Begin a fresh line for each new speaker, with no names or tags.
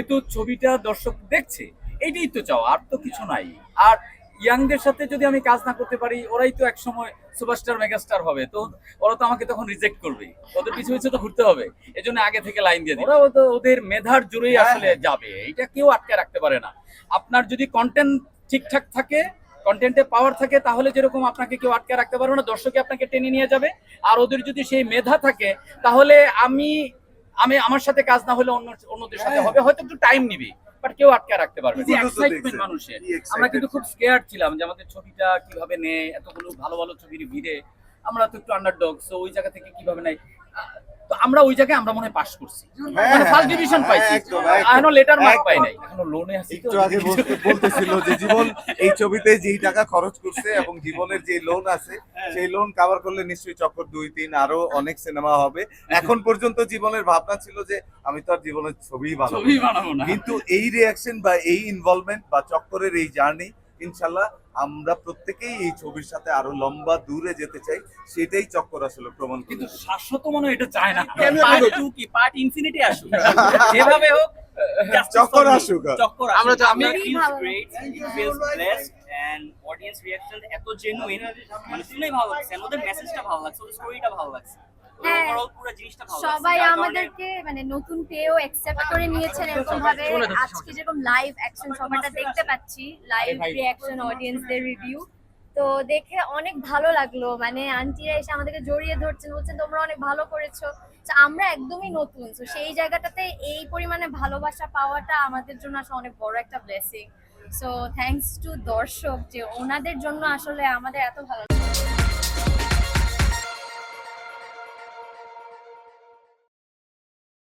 যেহেতু ছবিটা দর্শক দেখছে এটাই তো চাও আর তো কিছু নাই। আর ইয়াংদের সাথে যদি আমি কাজ না করতে পারি ওরাই তো একসময় সুপারস্টার মেগাস্টার হবে। তো ওরা তো আমাকে তখন রিজেক্ট করবে। ওদের পিছু পিছু তো ঘুরতে হবে। এজন্য আগে থেকে লাইন দিয়ে দিই ওরাও তো ওদের মেধার জোরেই আসলে যাবে। এটা কেউ আটকে রাখতে পারে না। আপনার যদি কন্টেন্ট ঠিকঠাক থাকে কন্টেন্টে পাওয়ার থাকে তাহলে যেরকম আপনাকে কেউ আটকে রাখতে পারবে না দর্শকে আপনাকে টেনে নিয়ে যাবে। আর ওদের যদি সেই মেধা থাকে তাহলে আমি আমি আমার সাথে কাজ না হলে অন্য অন্যদের সাথে হবে। হয়তো একটু টাইম নিবে বাট কেউ আটকে রাখতে পারবে এক্সাইটমেন্ট মানুষের। আমরা কিন্তু খুব স্কেয়ার ছিলাম যে আমাদের ছবিটা কীভাবে নেয় এতগুলো ভালো ভালো ছবির ভিড়ে। আমরা তো একটু আন্ডারডগ সো ওই জায়গা থেকে কীভাবে নেয়? আমরা ওই জায়গায় আমরা মনে পাস করছি।
হ্যাঁ,
মানে ফার্স্ট
হ্যাঁ,
ডিভিশন পাইছি। এখনও লেটার মার্ক পাই নাই। এখনও লোনে আছি তো।
একটু আগে বলতে- বলতেছিল যে জীবন এই ছবিতে যেই টাকা খরচ করছে এবং জীবনের যে লোন আছে সেই লোন কভার করলে নিশ্চয়ই চক্কর দুই তিন আরও অনেক সিনেমা হবে। এখন পর্যন্ত জীবনের ভাবনা ছিল যে আমি তো আর জীবনের
ছবি
না।
বানাবো
কিন্তু এই রিয়াকশন বা এই ইনভলভমেন্ট বা চক্করের এই জার্নি ইনশাল্লাহ আমরা প্রত্যেকেই এই ছবির সাথে আরও লম্বা দূরে যেতে চাই সেটাই চক্কর আসলে প্রমাণ
কিন্তু শাশ্বত মনে হয় এটা চায় না।
পার্ট টু কি? পার্ট ইনফিনিটি আসুক। যেভাবে হোক
চক্কর আসুক।
চক্কর
আমরা তো-
আমি feels blessed and audience reaction এত জেনুইন মানে শুনেই ভালো লাগছে। ওদের মেসেজটা ভালো লাগছে ওদের স্টোরিটা ভালো লাগছে।
হ্যাঁ। সবাই আমাদেরকে মানে নতুন পেয়েও অ্যাকসেপ্ট করে নিয়েছেন এরকম ভাবে আজকে যেরকম লাইভ অ্যাকশন সবাইটা দেখতে পাচ্ছি লাইভ রিঅ্যাকশন অডিয়েন্সদের রিভিউ তো দেখে অনেক ভালো লাগল। মানে আন্টিরা এসে আমাদেরকে জড়িয়ে ধরছেন বলছেন তোমরা অনেক ভালো করেছ। তো আমরা একদমই নতুন। তো সেই জায়গাটাতে এই পরিমাণে ভালোবাসা পাওয়াটা আমাদের জন্য আসলে অনেক বড় একটা ব্লেসিং সো থ্যাঙ্কস টু দর্শক যে ওনাদের জন্য আসলে আমাদের এত ভালো